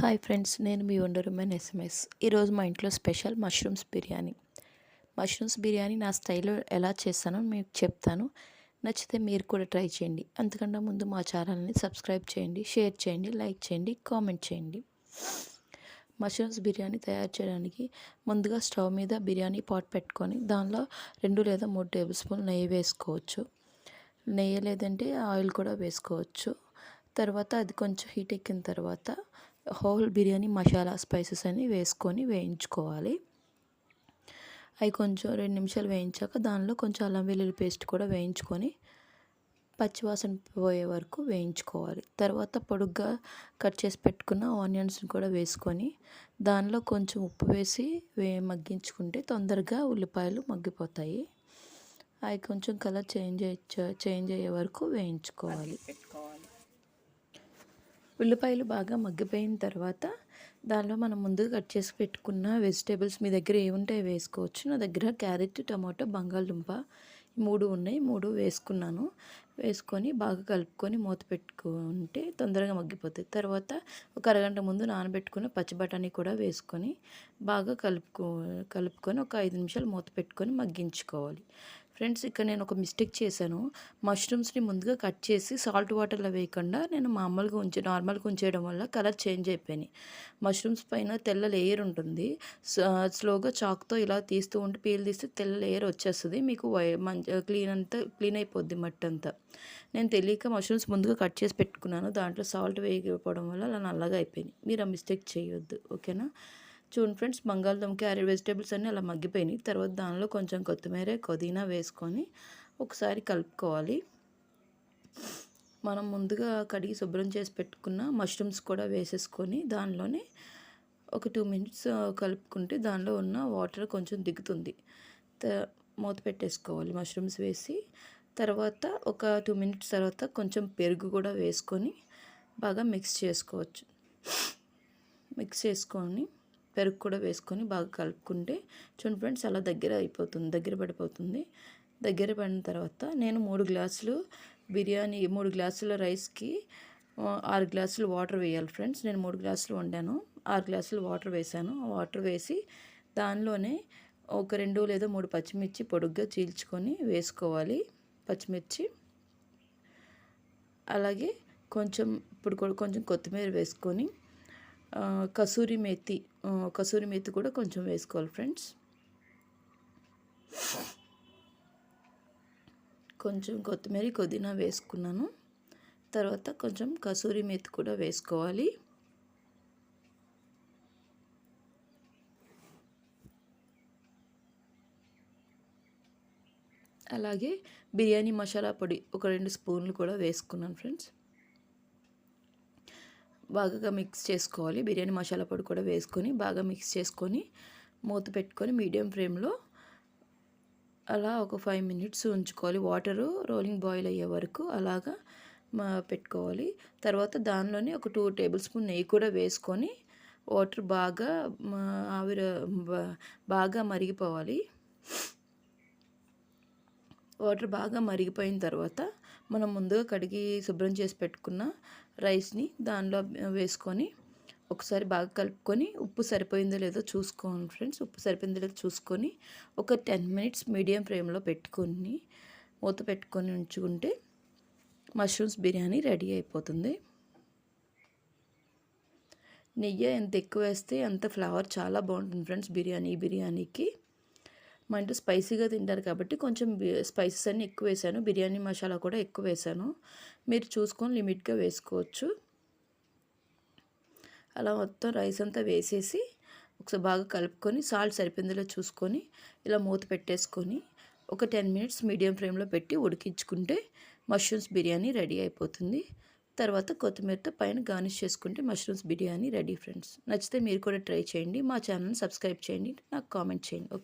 Hi friends నేను మీ వండరుమెన్ SMS ఈరోజు మా ఇంట్లో special mushrooms biryani. Mushrooms biryani నా స్టైల్లో ఎలా చేస్తానో మీకు చెప్తాను. నచ్చితే మీరు కూడా ట్రై చేయండి. అంతకన్నా ముందు మా ఛానల్ని సబ్స్క్రైబ్ చేయండి షేర్ చేయండి లైక్ చేయండి కామెంట్ చేయండి. మష్రూమ్స్ బిర్యానీ తయారు చేయడానికి ముందుగా స్టవ్ మీద బిర్యానీ పాట్ పెట్టుకొని దానిలో రెండు లేదా మూడు టేబుల్ స్పూన్ నెయ్యి వేసుకోవచ్చు. నెయ్యి లేదంటే ఆయిల్ కూడా వేసుకోవచ్చు. తర్వాత అది కొంచెం హీట్ ఎక్కిన తర్వాత హోల్ బిర్యానీ మసాలా స్పైసెస్ అని వేసుకొని వేయించుకోవాలి. అవి కొంచెం రెండు నిమిషాలు వేయించాక దానిలో కొంచెం అల్లం వెల్లుల్లి పేస్ట్ కూడా వేయించుకొని పచ్చివాసన పోయే వరకు వేయించుకోవాలి. తర్వాత పొడుగ్గా కట్ చేసి పెట్టుకున్న ఆనియన్స్ని కూడా వేసుకొని దానిలో కొంచెం ఉప్పు వేసి వే మగ్గించుకుంటే తొందరగా ఉల్లిపాయలు మగ్గిపోతాయి. అవి కొంచెం కలర్ చేంజ్ చేంజ్ అయ్యే వరకు వేయించుకోవాలి. ఉల్లిపాయలు బాగా మగ్గిపోయిన తర్వాత దానిలో మనం ముందుగా కట్ చేసి పెట్టుకున్న వెజిటేబుల్స్ మీ దగ్గర ఏముంటాయి వేసుకోవచ్చు. నా దగ్గర క్యారెట్ టమాటో బంగాళదుంప మూడు ఉన్నాయి. మూడు వేసుకున్నాను. వేసుకొని బాగా కలుపుకొని మూత పెట్టుకుంటే తొందరగా మగ్గిపోతుంది తర్వాత ఒక అరగంట ముందు నానబెట్టుకుని పచ్చి బఠానీ కూడా వేసుకొని బాగా కలుపుకో కలుపుకొని ఒక ఐదు నిమిషాలు మూత పెట్టుకొని మగ్గించుకోవాలి. ఫ్రెండ్స్ ఇక్కడ నేను ఒక మిస్టేక్ చేశాను. మష్రూమ్స్ని ముందుగా కట్ చేసి సాల్ట్ వాటర్లో వేయకుండా నేను మామూలుగా ఉంచి నార్మల్గా ఉంచేయడం వల్ల కలర్ చేంజ్ అయిపోయినాయి. మష్రూమ్స్ పైన తెల్ల లేయర్ ఉంటుంది. స్లోగా చాక్తో ఇలా తీస్తూ ఉంటే పీల్ తీస్తే తెల్ల లేయర్ వచ్చేస్తుంది. మీకు మంచి క్లీన్ అంతా క్లీన్ అయిపోద్ది మట్టి అంతా. నేను తెలియక మష్రూమ్స్ ముందుగా కట్ చేసి పెట్టుకున్నాను. దాంట్లో సాల్ట్ వేయకపోవడం వల్ల అలా నల్లగా అయిపోయినాయి. మీరు ఆ మిస్టేక్ చేయొద్దు. ఓకేనా? చూడండి ఫ్రెండ్స్ బంగాళదుంప క్యారెట్ వెజిటేబుల్స్ అన్నీ అలా మగ్గిపోయినాయి. తర్వాత దానిలో కొంచెం కొత్తిమీర పుదీనా వేసుకొని ఒకసారి కలుపుకోవాలి. మనం ముందుగా కడిగి శుభ్రం చేసి పెట్టుకున్న మష్రూమ్స్ కూడా వేసేసుకొని దానిలోనే ఒక టూ మినిట్స్ కలుపుకుంటే దానిలో ఉన్న వాటర్ కొంచెం దిగుతుంది. మూత పెట్టేసుకోవాలి మష్రూమ్స్ వేసి. తర్వాత ఒక టూ మినిట్స్ తర్వాత కొంచెం పెరుగు కూడా వేసుకొని బాగా మిక్స్ చేసుకోవచ్చు. మిక్స్ చేసుకొని పెరుగు కూడా వేసుకొని బాగా కలుపుకుంటే చూడండి ఫ్రెండ్స్ అలా దగ్గర అయిపోతుంది దగ్గర పడిపోతుంది. దగ్గర పడిన తర్వాత నేను మూడు గ్లాసులు బిర్యానీ మూడు గ్లాసుల రైస్కి ఆరు గ్లాసులు వాటర్ వేయాలి ఫ్రెండ్స్. నేను మూడు గ్లాసులు వండాను ఆరు గ్లాసులు వాటర్ వేసాను వాటర్ వేసి దానిలోనే ఒక రెండు లేదా మూడు పచ్చిమిర్చి పొడుగ్గా చీల్చుకొని వేసుకోవాలి పచ్చిమిర్చి. అలాగే కొంచెం ఇప్పుడు కూడా కొంచెం కొత్తిమీర వేసుకొని కసూరి మేతి కసూరి మేతి కూడా కొంచెం వేసుకోవాలి ఫ్రెండ్స్. కొంచెం కొత్తిమీర పుదీనా వేసుకున్నాను. తర్వాత కొంచెం కసూరి మేతి కూడా వేసుకోవాలి. అలాగే బిర్యానీ మసాలా పొడి ఒక రెండు స్పూన్లు కూడా వేసుకున్నాను ఫ్రెండ్స్. బాగా మిక్స్ చేసుకోవాలి. బిర్యానీ మసాలా పొడి కూడా వేసుకొని బాగా మిక్స్ చేసుకొని మూత పెట్టుకొని మీడియం ఫ్లేమ్లో అలా ఒక ఫైవ్ మినిట్స్ ఉంచుకోవాలి. వాటరు రోలింగ్ బాయిల్ అయ్యే వరకు అలాగా పెట్టుకోవాలి. తర్వాత దానిలోనే ఒక టూ టేబుల్ స్పూన్ నెయ్యి కూడా వేసుకొని వాటర్ బాగా ఆవిరి బాగా మరిగిపోవాలి. వాటర్ బాగా మరిగిపోయిన తర్వాత మనం ముందుగా కడిగి శుభ్రం చేసి పెట్టుకున్న రైస్ని దానిలో వేసుకొని ఒకసారి బాగా కలుపుకొని ఉప్పు సరిపోయిందో లేదో చూసుకోండి ఫ్రెండ్స్. ఉప్పు సరిపోయిందో లేదో చూసుకొని ఒక టెన్ మినిట్స్ మీడియం ఫ్లేమ్లో పెట్టుకొని మూత పెట్టుకొని ఉంచుకుంటే మష్రూమ్స్ బిర్యానీ రెడీ అయిపోతుంది. నెయ్యి ఎంత ఎక్కువ వేస్తే అంత ఫ్లేవర్ చాలా బాగుంటుంది ఫ్రెండ్స్ బిర్యానీ బిర్యానీకి. మా ఇంట్లో స్పైసీగా తింటారు కాబట్టి కొంచెం స్పైసెస్ అన్నీ ఎక్కువ వేసాను. బిర్యానీ మసాలా కూడా ఎక్కువ వేసాను. మీరు చూసుకొని లిమిట్గా వేసుకోవచ్చు. అలా మొత్తం రైస్ అంతా వేసేసి ఒకసారి బాగా కలుపుకొని సాల్ట్ సరిపోయిందిలో చూసుకొని ఇలా మూత పెట్టేసుకొని ఒక టెన్ మినిట్స్ మీడియం ఫ్లేమ్లో పెట్టి ఉడికించుకుంటే మష్రూమ్స్ బిర్యానీ రెడీ అయిపోతుంది. తర్వాత కొత్తిమీరతో పైన గార్నిష్ చేసుకుంటే మష్రూమ్స్ బిర్యానీ రెడీ ఫ్రెండ్స్. నచ్చితే మీరు కూడా ట్రై చేయండి. మా ఛానల్ని సబ్స్క్రైబ్ చేయండి. నాకు కామెంట్ చేయండి. ఓకే.